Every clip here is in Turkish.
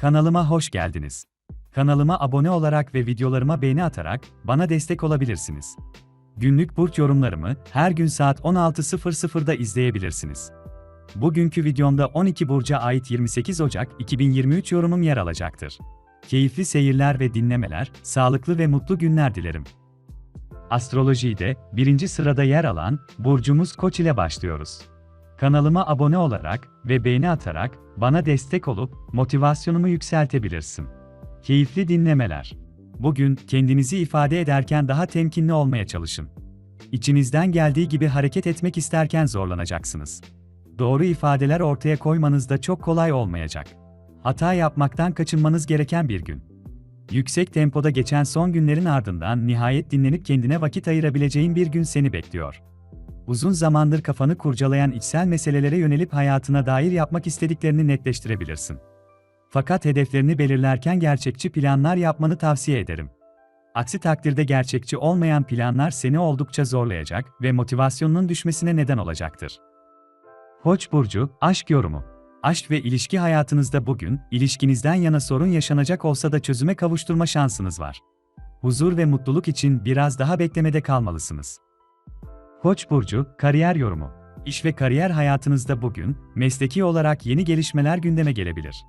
Kanalıma hoş geldiniz. Kanalıma abone olarak ve videolarıma beğeni atarak bana destek olabilirsiniz. Günlük burç yorumlarımı her gün saat 16.00'da izleyebilirsiniz. Bugünkü videomda 12 burca ait 28 Ocak 2023 yorumum yer alacaktır. Keyifli seyirler ve dinlemeler, sağlıklı ve mutlu günler dilerim. Astrolojide birinci sırada yer alan burcumuz Koç ile başlıyoruz. Kanalıma abone olarak ve beğeni atarak bana destek olup motivasyonumu yükseltebilirsin. Keyifli dinlemeler. Bugün kendinizi ifade ederken daha temkinli olmaya çalışın. İçinizden geldiği gibi hareket etmek isterken zorlanacaksınız. Doğru ifadeler ortaya koymanız da çok kolay olmayacak. Hata yapmaktan kaçınmanız gereken bir gün. Yüksek tempoda geçen son günlerin ardından nihayet dinlenip kendine vakit ayırabileceğin bir gün seni bekliyor. Uzun zamandır kafanı kurcalayan içsel meselelere yönelip hayatına dair yapmak istediklerini netleştirebilirsin. Fakat hedeflerini belirlerken gerçekçi planlar yapmanı tavsiye ederim. Aksi takdirde gerçekçi olmayan planlar seni oldukça zorlayacak ve motivasyonunun düşmesine neden olacaktır. Koç burcu, aşk yorumu. Aşk ve ilişki hayatınızda bugün, ilişkinizden yana sorun yaşanacak olsa da çözüme kavuşturma şansınız var. Huzur ve mutluluk için biraz daha beklemede kalmalısınız. Koç burcu, kariyer yorumu. İş ve kariyer hayatınızda bugün, mesleki olarak yeni gelişmeler gündeme gelebilir.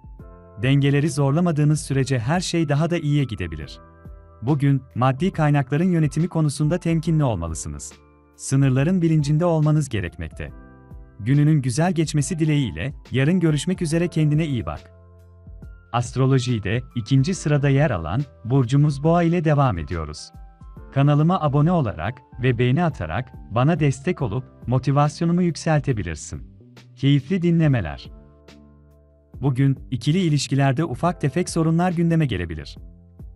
Dengeleri zorlamadığınız sürece her şey daha da iyiye gidebilir. Bugün, maddi kaynakların yönetimi konusunda temkinli olmalısınız. Sınırların bilincinde olmanız gerekmekte. Gününün güzel geçmesi dileğiyle, yarın görüşmek üzere kendine iyi bak. Astrolojide ikinci sırada yer alan burcumuz Boğa ile devam ediyoruz. Kanalıma abone olarak ve beğeni atarak bana destek olup motivasyonumu yükseltebilirsin. Keyifli dinlemeler. Bugün ikili ilişkilerde ufak tefek sorunlar gündeme gelebilir.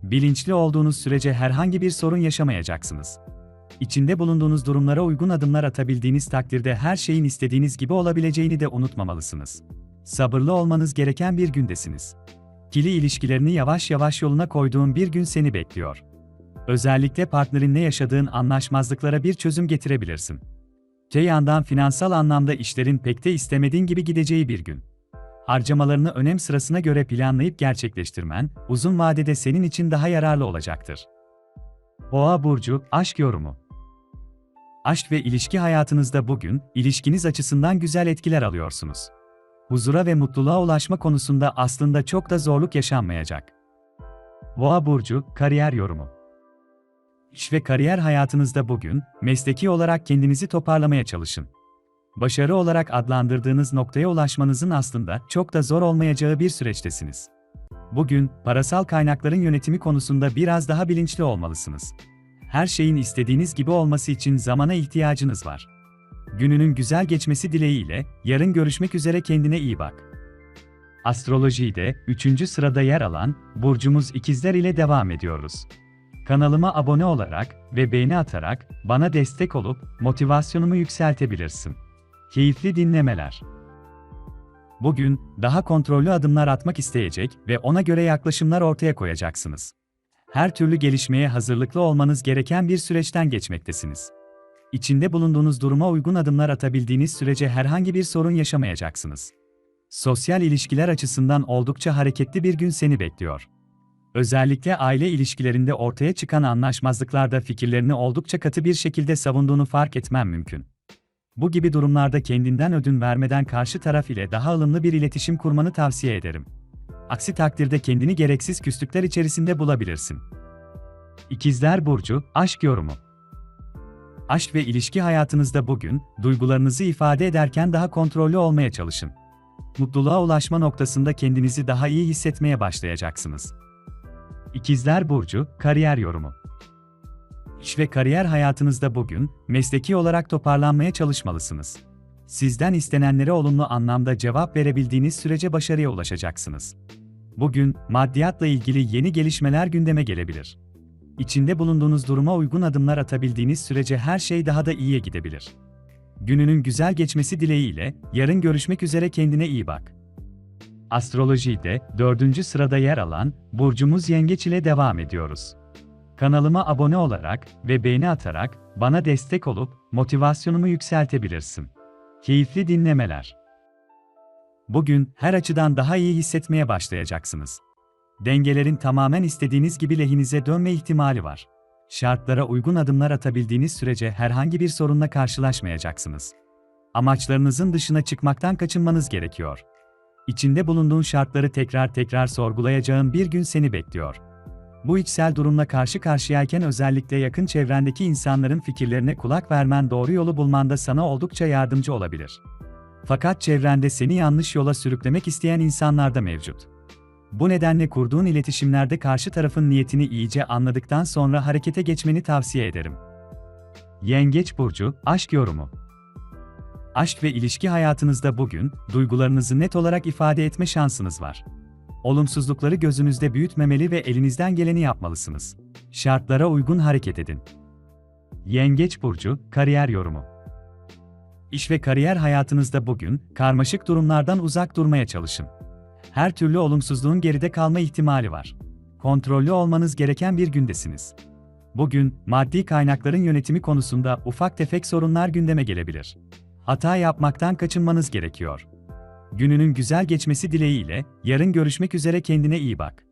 Bilinçli olduğunuz sürece herhangi bir sorun yaşamayacaksınız. İçinde bulunduğunuz durumlara uygun adımlar atabildiğiniz takdirde her şeyin istediğiniz gibi olabileceğini de unutmamalısınız. Sabırlı olmanız gereken bir gündesiniz. İkili ilişkilerini yavaş yavaş yoluna koyduğun bir gün seni bekliyor. Özellikle partnerinle yaşadığın anlaşmazlıklara bir çözüm getirebilirsin. Te yandan finansal anlamda işlerin pek de istemediğin gibi gideceği bir gün. Harcamalarını önem sırasına göre planlayıp gerçekleştirmen, uzun vadede senin için daha yararlı olacaktır. Boğa burcu aşk yorumu. Aşk ve ilişki hayatınızda bugün ilişkiniz açısından güzel etkiler alıyorsunuz. Huzura ve mutluluğa ulaşma konusunda aslında çok da zorluk yaşanmayacak. Boğa burcu kariyer yorumu. İş ve kariyer hayatınızda bugün mesleki olarak kendinizi toparlamaya çalışın. Başarı olarak adlandırdığınız noktaya ulaşmanızın aslında çok da zor olmayacağı bir süreçtesiniz. Bugün, parasal kaynakların yönetimi konusunda biraz daha bilinçli olmalısınız. Her şeyin istediğiniz gibi olması için zamana ihtiyacınız var. Gününün güzel geçmesi dileğiyle, yarın görüşmek üzere kendine iyi bak. Astrolojide 3. sırada yer alan burcumuz ikizler ile devam ediyoruz. Kanalıma abone olarak ve beğeni atarak bana destek olup motivasyonumu yükseltebilirsin. Keyifli dinlemeler. Bugün daha kontrollü adımlar atmak isteyecek ve ona göre yaklaşımlar ortaya koyacaksınız. Her türlü gelişmeye hazırlıklı olmanız gereken bir süreçten geçmektesiniz. İçinde bulunduğunuz duruma uygun adımlar atabildiğiniz sürece herhangi bir sorun yaşamayacaksınız. Sosyal ilişkiler açısından oldukça hareketli bir gün seni bekliyor. Özellikle aile ilişkilerinde ortaya çıkan anlaşmazlıklarda fikirlerini oldukça katı bir şekilde savunduğunu fark etmem mümkün. Bu gibi durumlarda kendinden ödün vermeden karşı taraf ile daha ılımlı bir iletişim kurmanı tavsiye ederim. Aksi takdirde kendini gereksiz küslükler içerisinde bulabilirsin. İkizler Burcu, Aşk Yorumu Aşk ve ilişki hayatınızda bugün, duygularınızı ifade ederken daha kontrollü olmaya çalışın. Mutluluğa ulaşma noktasında kendinizi daha iyi hissetmeye başlayacaksınız. İkizler Burcu, Kariyer Yorumu İş ve kariyer hayatınızda bugün, mesleki olarak toparlanmaya çalışmalısınız. Sizden istenenlere olumlu anlamda cevap verebildiğiniz sürece başarıya ulaşacaksınız. Bugün, maddiyatla ilgili yeni gelişmeler gündeme gelebilir. İçinde bulunduğunuz duruma uygun adımlar atabildiğiniz sürece her şey daha da iyiye gidebilir. Gününün güzel geçmesi dileğiyle, yarın görüşmek üzere kendine iyi bak. Astrolojide dördüncü sırada yer alan burcumuz Yengeç ile devam ediyoruz. Kanalıma abone olarak ve beğeni atarak bana destek olup motivasyonumu yükseltebilirsin. Keyifli dinlemeler. Bugün her açıdan daha iyi hissetmeye başlayacaksınız. Dengelerin tamamen istediğiniz gibi lehinize dönme ihtimali var. Şartlara uygun adımlar atabildiğiniz sürece herhangi bir sorunla karşılaşmayacaksınız. Amaçlarınızın dışına çıkmaktan kaçınmanız gerekiyor. İçinde bulunduğun şartları tekrar tekrar sorgulayacağın bir gün seni bekliyor. Bu içsel durumla karşı karşıyayken özellikle yakın çevrendeki insanların fikirlerine kulak vermen doğru yolu bulmanda sana oldukça yardımcı olabilir. Fakat çevrende seni yanlış yola sürüklemek isteyen insanlar da mevcut. Bu nedenle kurduğun iletişimlerde karşı tarafın niyetini iyice anladıktan sonra harekete geçmeni tavsiye ederim. Yengeç burcu aşk yorumu. Aşk ve ilişki hayatınızda bugün duygularınızı net olarak ifade etme şansınız var. Olumsuzlukları gözünüzde büyütmemeli ve elinizden geleni yapmalısınız. Şartlara uygun hareket edin. Yengeç burcu kariyer yorumu. İş ve kariyer hayatınızda bugün karmaşık durumlardan uzak durmaya çalışın. Her türlü olumsuzluğun geride kalma ihtimali var. Kontrollü olmanız gereken bir gündesiniz. Bugün maddi kaynakların yönetimi konusunda ufak tefek sorunlar gündeme gelebilir. Hata yapmaktan kaçınmanız gerekiyor. Gününün güzel geçmesi dileğiyle yarın görüşmek üzere kendine iyi bak.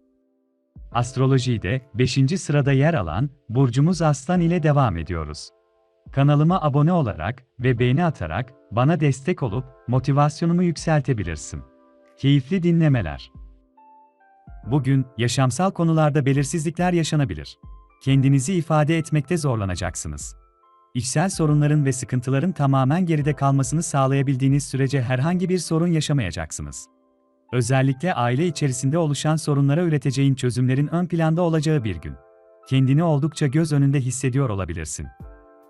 Astrolojide 5. sırada yer alan burcumuz Aslan ile devam ediyoruz. Kanalıma abone olarak ve beğeni atarak bana destek olup motivasyonumu yükseltebilirsin. Keyifli dinlemeler. Bugün yaşamsal konularda belirsizlikler yaşanabilir. Kendinizi ifade etmekte zorlanacaksınız. İçsel sorunların ve sıkıntıların tamamen geride kalmasını sağlayabildiğiniz sürece herhangi bir sorun yaşamayacaksınız. Özellikle aile içerisinde oluşan sorunlara üreteceğin çözümlerin ön planda olacağı bir gün. Kendini oldukça göz önünde hissediyor olabilirsin.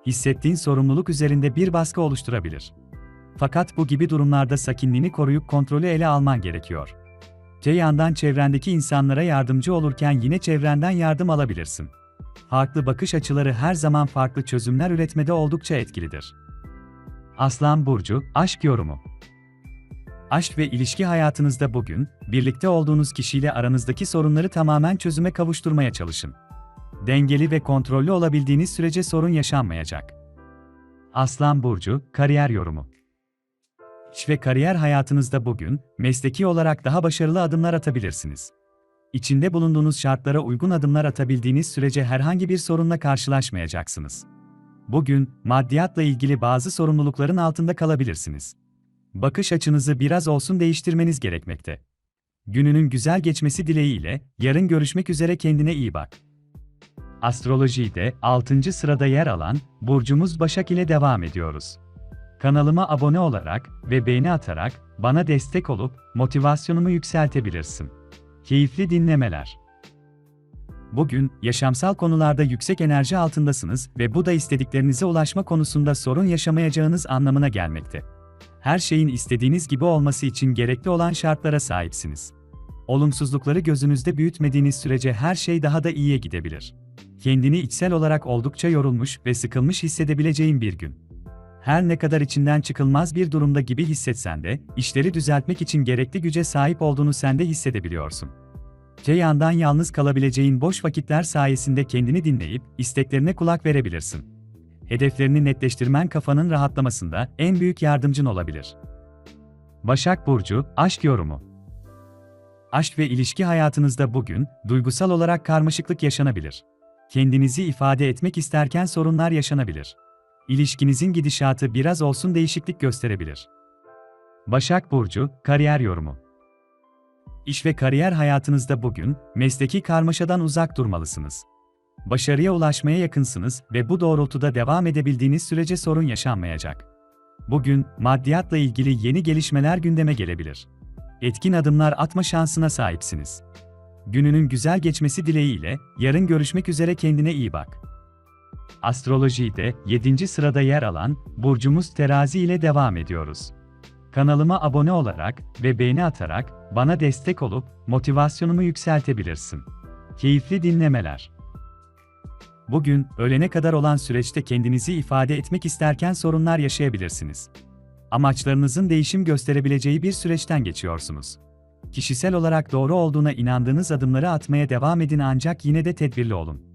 Hissettiğin sorumluluk üzerinde bir baskı oluşturabilir. Fakat bu gibi durumlarda sakinliğini koruyup kontrolü ele alman gerekiyor. Te yandan çevrendeki insanlara yardımcı olurken yine çevrenden yardım alabilirsin. Farklı bakış açıları her zaman farklı çözümler üretmede oldukça etkilidir. Aslan Burcu, Aşk Yorumu Aşk ve ilişki hayatınızda bugün, birlikte olduğunuz kişiyle aranızdaki sorunları tamamen çözüme kavuşturmaya çalışın. Dengeli ve kontrollü olabildiğiniz sürece sorun yaşanmayacak. Aslan Burcu, Kariyer Yorumu İş ve kariyer hayatınızda bugün, mesleki olarak daha başarılı adımlar atabilirsiniz. İçinde bulunduğunuz şartlara uygun adımlar atabildiğiniz sürece herhangi bir sorunla karşılaşmayacaksınız. Bugün, maddiyatla ilgili bazı sorumlulukların altında kalabilirsiniz. Bakış açınızı biraz olsun değiştirmeniz gerekmekte. Gününün güzel geçmesi dileğiyle, yarın görüşmek üzere kendine iyi bak. Astrolojide 6. sırada yer alan burcumuz Başak ile devam ediyoruz. Kanalıma abone olarak ve beğeni atarak bana destek olup motivasyonumu yükseltebilirsin. Keyifli dinlemeler. Bugün yaşamsal konularda yüksek enerji altındasınız ve bu da istediklerinize ulaşma konusunda sorun yaşamayacağınız anlamına gelmekte. Her şeyin istediğiniz gibi olması için gerekli olan şartlara sahipsiniz. Olumsuzlukları gözünüzde büyütmediğiniz sürece her şey daha da iyiye gidebilir. Kendini içsel olarak oldukça yorulmuş ve sıkılmış hissedebileceğin bir gün. Her ne kadar içinden çıkılmaz bir durumda gibi hissetsen de, işleri düzeltmek için gerekli güce sahip olduğunu sen de hissedebiliyorsun. Te yandan yalnız kalabileceğin boş vakitler sayesinde kendini dinleyip, isteklerine kulak verebilirsin. Hedeflerini netleştirmen kafanın rahatlamasında en büyük yardımcın olabilir. Başak Burcu, Aşk Yorumu Aşk ve ilişki hayatınızda bugün, duygusal olarak karmaşıklık yaşanabilir. Kendinizi ifade etmek isterken sorunlar yaşanabilir. İlişkinizin gidişatı biraz olsun değişiklik gösterebilir. Başak Burcu, Kariyer Yorumu İş ve kariyer hayatınızda bugün, mesleki karmaşadan uzak durmalısınız. Başarıya ulaşmaya yakınsınız ve bu doğrultuda devam edebildiğiniz sürece sorun yaşanmayacak. Bugün, maddiyatla ilgili yeni gelişmeler gündeme gelebilir. Etkin adımlar atma şansına sahipsiniz. Gününün güzel geçmesi dileğiyle, yarın görüşmek üzere kendine iyi bak. Astrolojide 7. sırada yer alan burcumuz Terazi ile devam ediyoruz. Kanalıma abone olarak ve beğeni atarak bana destek olup motivasyonumu yükseltebilirsin. Keyifli dinlemeler. Bugün ölene kadar olan süreçte kendinizi ifade etmek isterken sorunlar yaşayabilirsiniz. Amaçlarınızın değişim gösterebileceği bir süreçten geçiyorsunuz. Kişisel olarak doğru olduğuna inandığınız adımları atmaya devam edin ancak yine de tedbirli olun.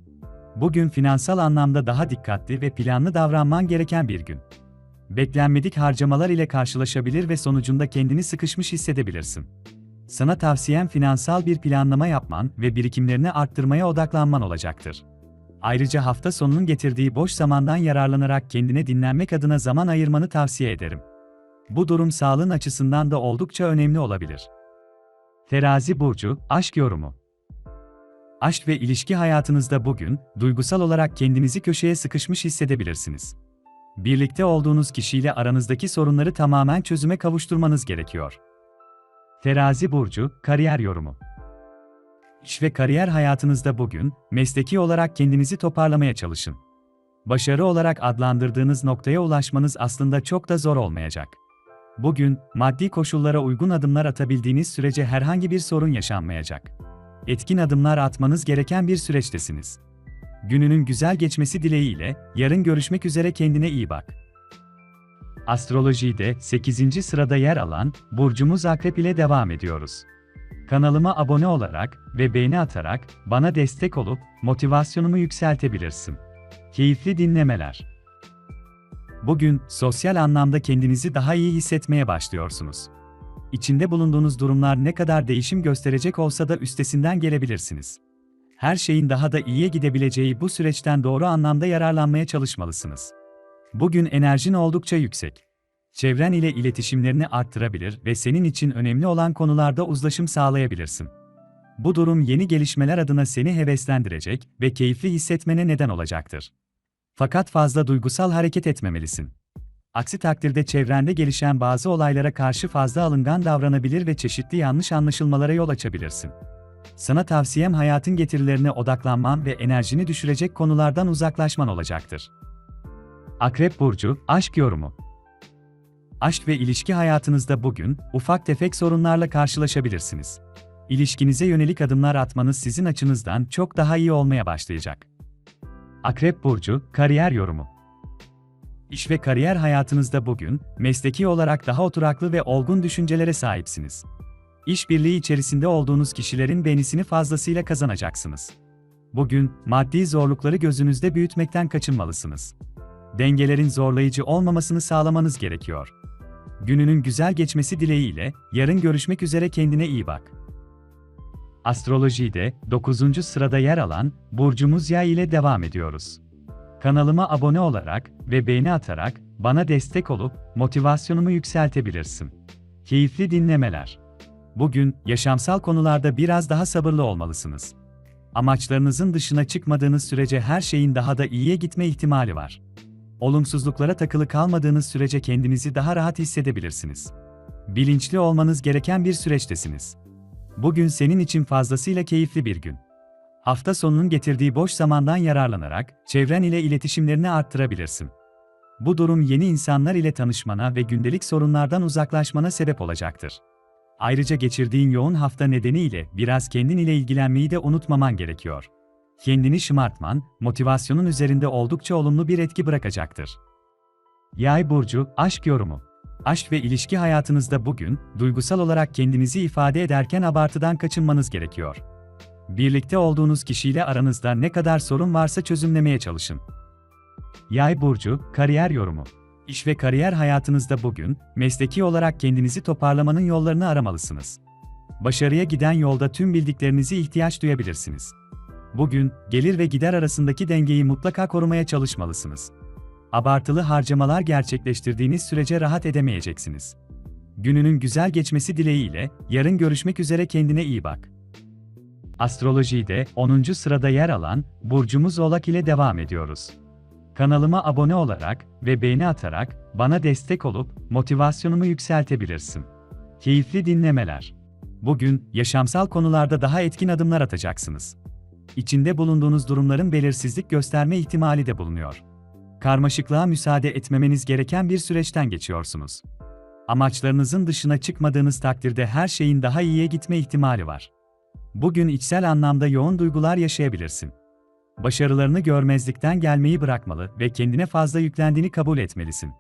Bugün finansal anlamda daha dikkatli ve planlı davranman gereken bir gün. Beklenmedik harcamalar ile karşılaşabilir ve sonucunda kendini sıkışmış hissedebilirsin. Sana tavsiyem finansal bir planlama yapman ve birikimlerini arttırmaya odaklanman olacaktır. Ayrıca hafta sonunun getirdiği boş zamandan yararlanarak kendine dinlenmek adına zaman ayırmanı tavsiye ederim. Bu durum sağlığın açısından da oldukça önemli olabilir. Terazi burcu, aşk yorumu. Aşk ve ilişki hayatınızda bugün duygusal olarak kendinizi köşeye sıkışmış hissedebilirsiniz. Birlikte olduğunuz kişiyle aranızdaki sorunları tamamen çözüme kavuşturmanız gerekiyor. Terazi burcu, kariyer yorumu. İş ve kariyer hayatınızda bugün mesleki olarak kendinizi toparlamaya çalışın. Başarı olarak adlandırdığınız noktaya ulaşmanız aslında çok da zor olmayacak. Bugün maddi koşullara uygun adımlar atabildiğiniz sürece herhangi bir sorun yaşanmayacak. Etkin adımlar atmanız gereken bir süreçtesiniz. Gününün güzel geçmesi dileğiyle yarın görüşmek üzere kendine iyi bak. Astrolojide 8. sırada yer alan burcumuz Akrep ile devam ediyoruz. Kanalıma abone olarak ve beğeni atarak bana destek olup motivasyonumu yükseltebilirsin. Keyifli dinlemeler. Bugün sosyal anlamda kendinizi daha iyi hissetmeye başlıyorsunuz. İçinde bulunduğunuz durumlar ne kadar değişim gösterecek olsa da üstesinden gelebilirsiniz. Her şeyin daha da iyiye gidebileceği bu süreçten doğru anlamda yararlanmaya çalışmalısınız. Bugün enerjin oldukça yüksek. Çevren ile iletişimlerini arttırabilir ve senin için önemli olan konularda uzlaşım sağlayabilirsin. Bu durum yeni gelişmeler adına seni heveslendirecek ve keyifli hissetmene neden olacaktır. Fakat fazla duygusal hareket etmemelisin. Aksi takdirde çevrende gelişen bazı olaylara karşı fazla alıngan davranabilir ve çeşitli yanlış anlaşılmalara yol açabilirsin. Sana tavsiyem hayatın getirilerine odaklanman ve enerjini düşürecek konulardan uzaklaşman olacaktır. Akrep Burcu, Aşk Yorumu Aşk ve ilişki hayatınızda bugün, ufak tefek sorunlarla karşılaşabilirsiniz. İlişkinize yönelik adımlar atmanız sizin açınızdan çok daha iyi olmaya başlayacak. Akrep Burcu, Kariyer Yorumu İş ve kariyer hayatınızda bugün, mesleki olarak daha oturaklı ve olgun düşüncelere sahipsiniz. İşbirliği içerisinde olduğunuz kişilerin beğenisini fazlasıyla kazanacaksınız. Bugün, maddi zorlukları gözünüzde büyütmekten kaçınmalısınız. Dengelerin zorlayıcı olmamasını sağlamanız gerekiyor. Gününün güzel geçmesi dileğiyle, yarın görüşmek üzere kendine iyi bak. Astrolojide 9. sırada yer alan burcumuz Yay ile devam ediyoruz. Kanalıma abone olarak ve beğeni atarak bana destek olup motivasyonumu yükseltebilirsin. Keyifli dinlemeler. Bugün yaşamsal konularda biraz daha sabırlı olmalısınız. Amaçlarınızın dışına çıkmadığınız sürece her şeyin daha da iyiye gitme ihtimali var. Olumsuzluklara takılı kalmadığınız sürece kendinizi daha rahat hissedebilirsiniz. Bilinçli olmanız gereken bir süreçtesiniz. Bugün senin için fazlasıyla keyifli bir gün. Hafta sonunun getirdiği boş zamandan yararlanarak çevren ile iletişimlerini arttırabilirsin. Bu durum yeni insanlar ile tanışmana ve gündelik sorunlardan uzaklaşmana sebep olacaktır. Ayrıca geçirdiğin yoğun hafta nedeniyle biraz kendin ile ilgilenmeyi de unutmaman gerekiyor. Kendini şımartman, motivasyonun üzerinde oldukça olumlu bir etki bırakacaktır. Yay burcu, aşk yorumu. Aşk ve ilişki hayatınızda bugün, duygusal olarak kendinizi ifade ederken abartıdan kaçınmanız gerekiyor. Birlikte olduğunuz kişiyle aranızda ne kadar sorun varsa çözümlemeye çalışın. Yay burcu, kariyer yorumu. İş ve kariyer hayatınızda bugün, mesleki olarak kendinizi toparlamanın yollarını aramalısınız. Başarıya giden yolda tüm bildiklerinizi ihtiyaç duyabilirsiniz. Bugün, gelir ve gider arasındaki dengeyi mutlaka korumaya çalışmalısınız. Abartılı harcamalar gerçekleştirdiğiniz sürece rahat edemeyeceksiniz. Gününün güzel geçmesi dileğiyle, yarın görüşmek üzere kendine iyi bak. Astrolojide 10. sırada yer alan burcumuz Oğlak ile devam ediyoruz. Kanalıma abone olarak ve beğeni atarak bana destek olup motivasyonumu yükseltebilirsin. Keyifli dinlemeler. Bugün yaşamsal konularda daha etkin adımlar atacaksınız. İçinde bulunduğunuz durumların belirsizlik gösterme ihtimali de bulunuyor. Karmaşıklığa müsaade etmemeniz gereken bir süreçten geçiyorsunuz. Amaçlarınızın dışına çıkmadığınız takdirde her şeyin daha iyiye gitme ihtimali var. Bugün içsel anlamda yoğun duygular yaşayabilirsin. Başarılarını görmezlikten gelmeyi bırakmalı ve kendine fazla yüklendiğini kabul etmelisin.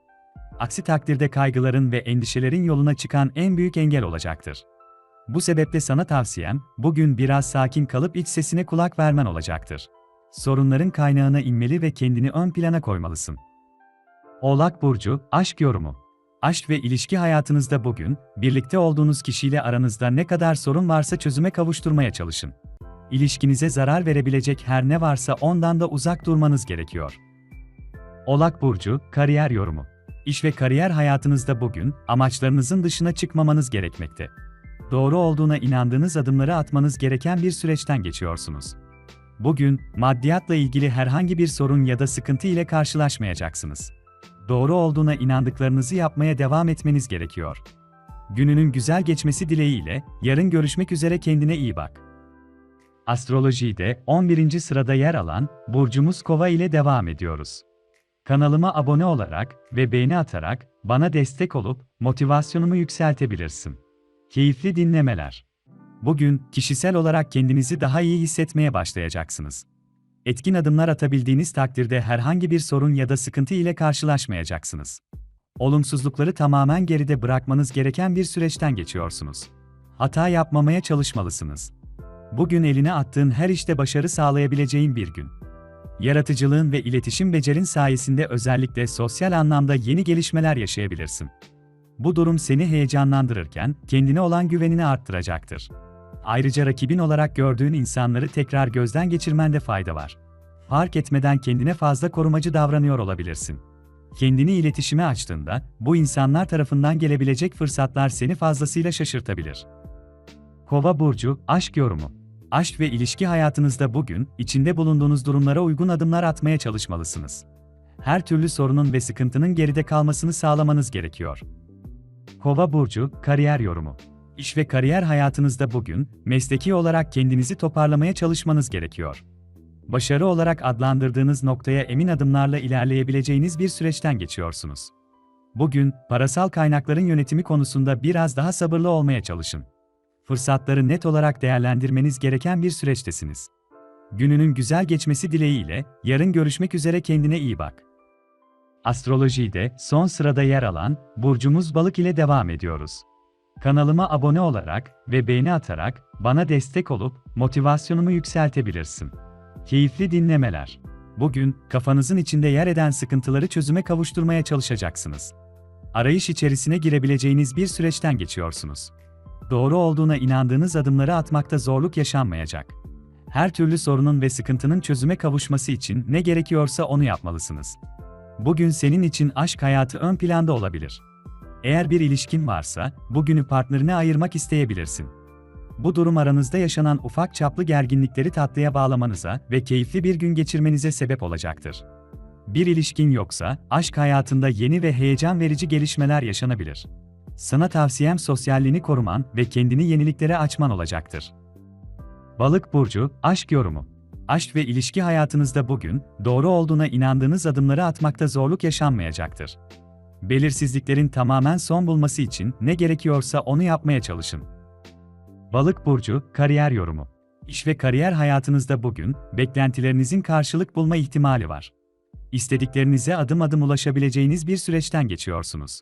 Aksi takdirde kaygıların ve endişelerin yoluna çıkan en büyük engel olacaktır. Bu sebeple sana tavsiyem, bugün biraz sakin kalıp iç sesine kulak vermen olacaktır. Sorunların kaynağına inmeli ve kendini ön plana koymalısın. Oğlak Burcu, aşk yorumu. Aşk ve ilişki hayatınızda bugün, birlikte olduğunuz kişiyle aranızda ne kadar sorun varsa çözüme kavuşturmaya çalışın. İlişkinize zarar verebilecek her ne varsa ondan da uzak durmanız gerekiyor. Oğlak Burcu, kariyer yorumu. İş ve kariyer hayatınızda bugün, amaçlarınızın dışına çıkmamanız gerekmekte. Doğru olduğuna inandığınız adımları atmanız gereken bir süreçten geçiyorsunuz. Bugün, maddiyatla ilgili herhangi bir sorun ya da sıkıntı ile karşılaşmayacaksınız. Doğru olduğuna inandıklarınızı yapmaya devam etmeniz gerekiyor. Gününün güzel geçmesi dileğiyle, yarın görüşmek üzere kendine iyi bak. Astrolojide 11. sırada yer alan burcumuz Kova ile devam ediyoruz. Kanalıma abone olarak ve beğeni atarak bana destek olup motivasyonumu yükseltebilirsin. Keyifli dinlemeler. Bugün kişisel olarak kendinizi daha iyi hissetmeye başlayacaksınız. Etkin adımlar atabildiğiniz takdirde herhangi bir sorun ya da sıkıntı ile karşılaşmayacaksınız. Olumsuzlukları tamamen geride bırakmanız gereken bir süreçten geçiyorsunuz. Hata yapmamaya çalışmalısınız. Bugün eline attığın her işte başarı sağlayabileceğin bir gün. Yaratıcılığın ve iletişim becerin sayesinde özellikle sosyal anlamda yeni gelişmeler yaşayabilirsin. Bu durum seni heyecanlandırırken kendine olan güvenini arttıracaktır. Ayrıca rakibin olarak gördüğün insanları tekrar gözden geçirmende fayda var. Fark etmeden kendine fazla korumacı davranıyor olabilirsin. Kendini iletişime açtığında, bu insanlar tarafından gelebilecek fırsatlar seni fazlasıyla şaşırtabilir. Kova burcu, aşk yorumu. Aşk ve ilişki hayatınızda bugün içinde bulunduğunuz durumlara uygun adımlar atmaya çalışmalısınız. Her türlü sorunun ve sıkıntının geride kalmasını sağlamanız gerekiyor. Kova burcu, kariyer yorumu. İş ve kariyer hayatınızda bugün mesleki olarak kendinizi toparlamaya çalışmanız gerekiyor. Başarı olarak adlandırdığınız noktaya emin adımlarla ilerleyebileceğiniz bir süreçten geçiyorsunuz. Bugün parasal kaynakların yönetimi konusunda biraz daha sabırlı olmaya çalışın. Fırsatları net olarak değerlendirmeniz gereken bir süreçtesiniz. Gününün güzel geçmesi dileğiyle yarın görüşmek üzere kendine iyi bak. Astrolojide son sırada yer alan burcumuz Balık ile devam ediyoruz. Kanalıma abone olarak ve beğeni atarak bana destek olup motivasyonumu yükseltebilirsin. Keyifli dinlemeler. Bugün kafanızın içinde yer eden sıkıntıları çözüme kavuşturmaya çalışacaksınız. Arayış içerisine girebileceğiniz bir süreçten geçiyorsunuz. Doğru olduğuna inandığınız adımları atmakta zorluk yaşanmayacak. Her türlü sorunun ve sıkıntının çözüme kavuşması için ne gerekiyorsa onu yapmalısınız. Bugün senin için aşk hayatı ön planda olabilir. Eğer bir ilişkin varsa, bugünü partnerine ayırmak isteyebilirsin. Bu durum aranızda yaşanan ufak çaplı gerginlikleri tatlıya bağlamanıza ve keyifli bir gün geçirmenize sebep olacaktır. Bir ilişkin yoksa, aşk hayatında yeni ve heyecan verici gelişmeler yaşanabilir. Sana tavsiyem sosyalliğini koruman ve kendini yeniliklere açman olacaktır. Balık burcu, aşk yorumu. Aşk ve ilişki hayatınızda bugün doğru olduğuna inandığınız adımları atmakta zorluk yaşanmayacaktır. Belirsizliklerin tamamen son bulması için ne gerekiyorsa onu yapmaya çalışın. Balık burcu, kariyer yorumu. İş ve kariyer hayatınızda bugün beklentilerinizin karşılık bulma ihtimali var. İstediklerinize adım adım ulaşabileceğiniz bir süreçten geçiyorsunuz.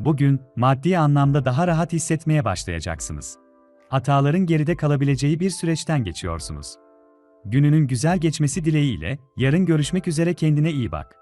Bugün maddi anlamda daha rahat hissetmeye başlayacaksınız. Hataların geride kalabileceği bir süreçten geçiyorsunuz. Gününün güzel geçmesi dileğiyle yarın görüşmek üzere kendine iyi bak.